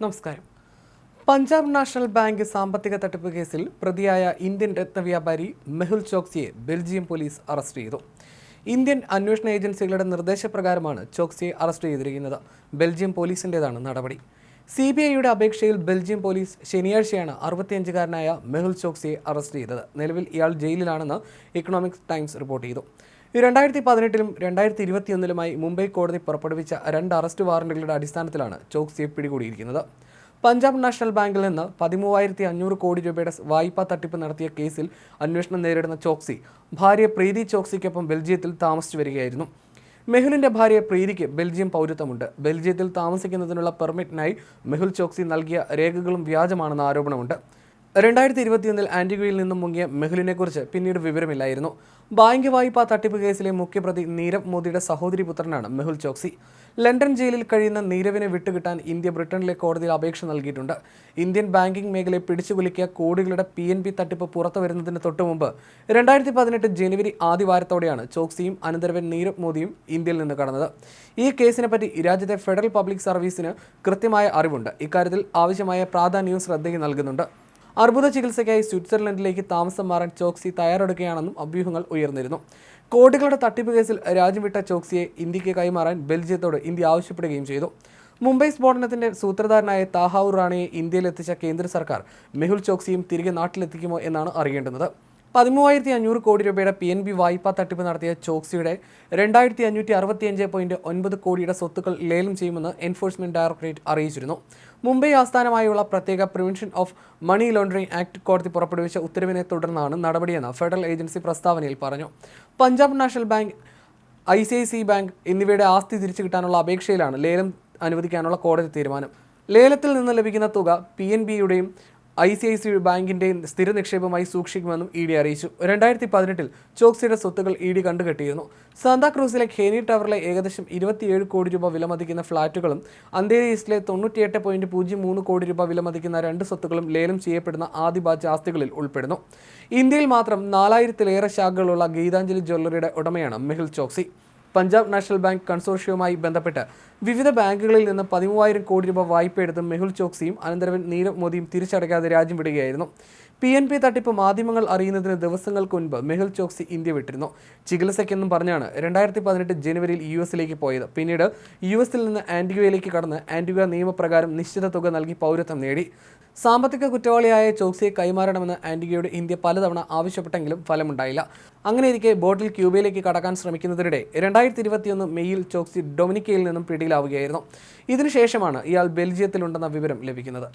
നമസ്കാരം. Punjab national bank സാമ്പത്തിക തട്ടിപ്പ് കേസിൽ പ്രതിയായ ഇന്ത്യൻ രത്നവ്യാപാരി മെഹുൽ ചോക്സിയെ ബെൽജിയം പോലീസ് അറസ്റ്റ് ചെയ്തു. ഇന്ത്യൻ അന്വേഷണ ഏജൻസികളുടെ നിർദ്ദേശപ്രകാരമാണ് ചോക്സിയെ അറസ്റ്റ് ചെയ്തിരിക്കുന്നത്. ബെൽജിയം പോലീസിന്റെതാണ് നടപടി. സി ബി ഐയുടെ അപേക്ഷയിൽ ബെൽജിയം പോലീസ് ശനിയാഴ്ചയാണ് അറുപത്തിയഞ്ചുകാരനായ മെഹുൽ ചോക്സിയെ അറസ്റ്റ് ചെയ്തത്. നിലവിൽ ഇയാൾ ജയിലിലാണെന്ന് ഇക്കണോമിക് ടൈംസ് റിപ്പോർട്ട് ചെയ്തു. രണ്ടായിരത്തി പതിനെട്ടിലും രണ്ടായിരത്തി ഇരുപത്തിയൊന്നിലുമായി മുംബൈ കോടതി പുറപ്പെടുവിച്ച രണ്ട് അറസ്റ്റ് വാറന്റുകളുടെ അടിസ്ഥാനത്തിലാണ് ചോക്സിയെ പിടികൂടിയിരിക്കുന്നത്. പഞ്ചാബ് നാഷണൽ ബാങ്കിൽ നിന്ന് പതിമൂവായിരത്തി അഞ്ഞൂറ് കോടി രൂപയുടെ വായ്പാ തട്ടിപ്പ് നടത്തിയ കേസിൽ അന്വേഷണം നേരിടുന്ന ചോക്സി ഭാര്യ പ്രീതി ചോക്സിക്കൊപ്പം ബെൽജിയത്തിൽ താമസിച്ചു വരികയായിരുന്നു. മെഹുലിന്റെ ഭാര്യ പ്രീതിക്ക് ബെൽജിയം പൗരത്വമുണ്ട്. ബെൽജിയത്തിൽ താമസിക്കുന്നതിനുള്ള പെർമിറ്റിനായി മെഹുൽ ചോക്സി നൽകിയ രേഖകളും വ്യാജമാണെന്ന ആരോപണമുണ്ട്. രണ്ടായിരത്തി ഇരുപത്തിയൊന്നിൽ ആന്റിഗ്വയിൽ നിന്നും മുങ്ങിയ മെഹുലിനെക്കുറിച്ച് പിന്നീട് വിവരമില്ലായിരുന്നു. ബാങ്ക് വായ്പാ തട്ടിപ്പ് കേസിലെ മുഖ്യപ്രതി നീരവ് മോദിയുടെ സഹോദരി പുത്രനാണ് മെഹുൽ ചോക്സി. ലണ്ടൻ ജയിലിൽ കഴിയുന്ന നീരവിനെ വിട്ടുകിട്ടാൻ ഇന്ത്യ ബ്രിട്ടനിലെ കോടതിയിൽ അപേക്ഷ നൽകിയിട്ടുണ്ട്. ഇന്ത്യൻ ബാങ്കിംഗ് മേഖലയെ പിടിച്ചുകുലുക്കിയ കോടികളുടെ പി എൻ പി തട്ടിപ്പ് പുറത്തു വരുന്നതിന് തൊട്ടുമുമ്പ് രണ്ടായിരത്തി പതിനെട്ട് ജനുവരി ആദ്യവാരത്തോടെയാണ് ചോക്സിയും അനന്തരവൻ നീരവ് മോദിയും ഇന്ത്യയിൽ നിന്ന് കടന്നത്. ഈ കേസിനെ പറ്റി രാജ്യത്തെ ഫെഡറൽ പബ്ലിക് സർവീസിന് കൃത്യമായ അറിവുണ്ട്. ഇക്കാര്യത്തിൽ ആവശ്യമായ പ്രാധാന്യവും ശ്രദ്ധയും നൽകുന്നുണ്ട്. അർബുദ ചികിത്സയ്ക്കായി സ്വിറ്റ്സർലൻഡിലേക്ക് താമസം മാറാൻ ചോക്സി തയ്യാറെടുക്കുകയാണെന്നും അഭ്യൂഹങ്ങൾ ഉയർന്നിരുന്നു. കോടികളുടെ തട്ടിപ്പ് കേസിൽ രാജ്യം വിട്ട ചോക്സിയെ ഇന്ത്യയ്ക്ക് കൈമാറാൻ ബെൽജിയത്തോട് ഇന്ത്യ ആവശ്യപ്പെടുകയും ചെയ്തു. മുംബൈ സ്ഫോടനത്തിന്റെ സൂത്രധാരനായ താഹാവൂർ റാണയെ ഇന്ത്യയിലെത്തിച്ച കേന്ദ്ര സർക്കാർ മെഹുൽ ചോക്സിയും തിരികെ നാട്ടിലെത്തിക്കുമോ എന്നാണ് അറിയേണ്ടുന്നത്. പതിമൂവായിരത്തി അഞ്ഞൂറ് കോടി രൂപയുടെ പി എൻ ബി വായ്പാ തട്ടിപ്പ് നടത്തിയ ചോക്സിയുടെ രണ്ടായിരത്തി അഞ്ഞൂറ്റി അറുപത്തിയഞ്ച് പോയിന്റ് ഒൻപത് കോടിയുടെ സ്വത്തുക്കൾ ലേലം ചെയ്യുമെന്ന് എൻഫോഴ്സ്മെന്റ് ഡയറക്ടറേറ്റ് അറിയിച്ചിരുന്നു. മുംബൈ ആസ്ഥാനമായുള്ള പ്രത്യേക prevention of money laundering act കോടതി പുറപ്പെടുവിച്ച ഉത്തരവിനെ തുടർന്നാണ് നടപടിയെന്ന് ഫെഡറൽ ഏജൻസി പ്രസ്താവനയിൽ പറഞ്ഞു. Punjab national bank I C I C bank എന്നിവയുടെ ആസ്തി തിരിച്ചു കിട്ടാനുള്ള അപേക്ഷയിലാണ് ലേലം അനുവദിക്കാനുള്ള കോടതി തീരുമാനം. ലേലത്തിൽ നിന്ന് ലഭിക്കുന്ന തുക പി എൻ ബിയുടെയും ഐ സി ഐ സി ബാങ്കിന്റെ സ്ഥിര നിക്ഷേപമായി സൂക്ഷിക്കുമെന്നും ഇ ഡി അറിയിച്ചു. രണ്ടായിരത്തി പതിനെട്ടിൽ ചോക്സിയുടെ സ്വത്തുകൾ ഇ ഡി കണ്ടുകെട്ടിയിരുന്നു. സാന്താക്രൂസിലെ ഖേനി ടവറിലെ ഏകദേശം ഇരുപത്തിയേഴ് കോടി രൂപ വിലമതിക്കുന്ന ഫ്ളാറ്റുകളും അന്തേരി ഈസ്റ്റിലെ തൊണ്ണൂറ്റിയെട്ട് പോയിന്റ് പൂജ്യം മൂന്ന് കോടി രൂപ വിലമതിക്കുന്ന രണ്ട് സ്വത്തുക്കളും ലേലം ചെയ്യപ്പെടുന്ന ആദിബാജ് ആസ്തികളിൽ ഉൾപ്പെടുന്നു. ഇന്ത്യയിൽ മാത്രം നാലായിരത്തിലേറെ ശാഖകളുള്ള ഗീതാഞ്ജലി ജ്വല്ലറിയുടെ ഉടമയാണ് മെഹുൽ ചോക്സി. പഞ്ചാബ് നാഷണൽ ബാങ്ക് കൺസോർഷ്യവുമായി ബന്ധപ്പെട്ട് വിവിധ ബാങ്കുകളിൽ നിന്ന് പതിമൂവായിരം കോടി രൂപ വായ്പയെടുത്ത് മെഹുൽ ചോക്സിയും അനന്തരവൻ നീരവ് മോദിയും തിരിച്ചടയ്ക്കാതെ രാജ്യം വിടുകയായിരുന്നു. പി എൻ പി തട്ടിപ്പ് മാധ്യമങ്ങൾ അറിയുന്നതിന് ദിവസങ്ങൾക്ക് മുൻപ് മെഹുൽ ചോക്സി ഇന്ത്യ വിട്ടിരുന്നു. ചികിത്സയ്ക്കെന്നും പറഞ്ഞാണ് രണ്ടായിരത്തി പതിനെട്ട് ജനുവരിയിൽ യു എസിലേക്ക് പോയത്. പിന്നീട് യു എസിൽ നിന്ന് ആന്റിഗ്വയിലേക്ക് കടന്ന് ആന്റിഗ്വ നിയമപ്രകാരം നിശ്ചിത തുക നൽകി പൗരത്വം നേടി. സാമ്പത്തിക കുറ്റവാളിയായ ചോക്സിയെ കൈമാറണമെന്ന് ആന്റിഗയുടെ ഇന്ത്യ പലതവണ ആവശ്യപ്പെട്ടെങ്കിലും ഫലമുണ്ടായില്ല. അങ്ങനെയിരിക്കെ ബോട്ടിൽ ക്യൂബയിലേക്ക് കടക്കാൻ ശ്രമിക്കുന്നതിനിടെ രണ്ടായിരത്തി ഇരുപത്തിയൊന്ന് മെയ്യിൽ ചോക്സി ഡൊമിനിക്കയിൽ നിന്നും പിടിയിലാവുകയായിരുന്നു. ഇതിനുശേഷമാണ് ഇയാൾ ബെൽജിയത്തിലുണ്ടെന്ന വിവരം ലഭിക്കുന്നത്.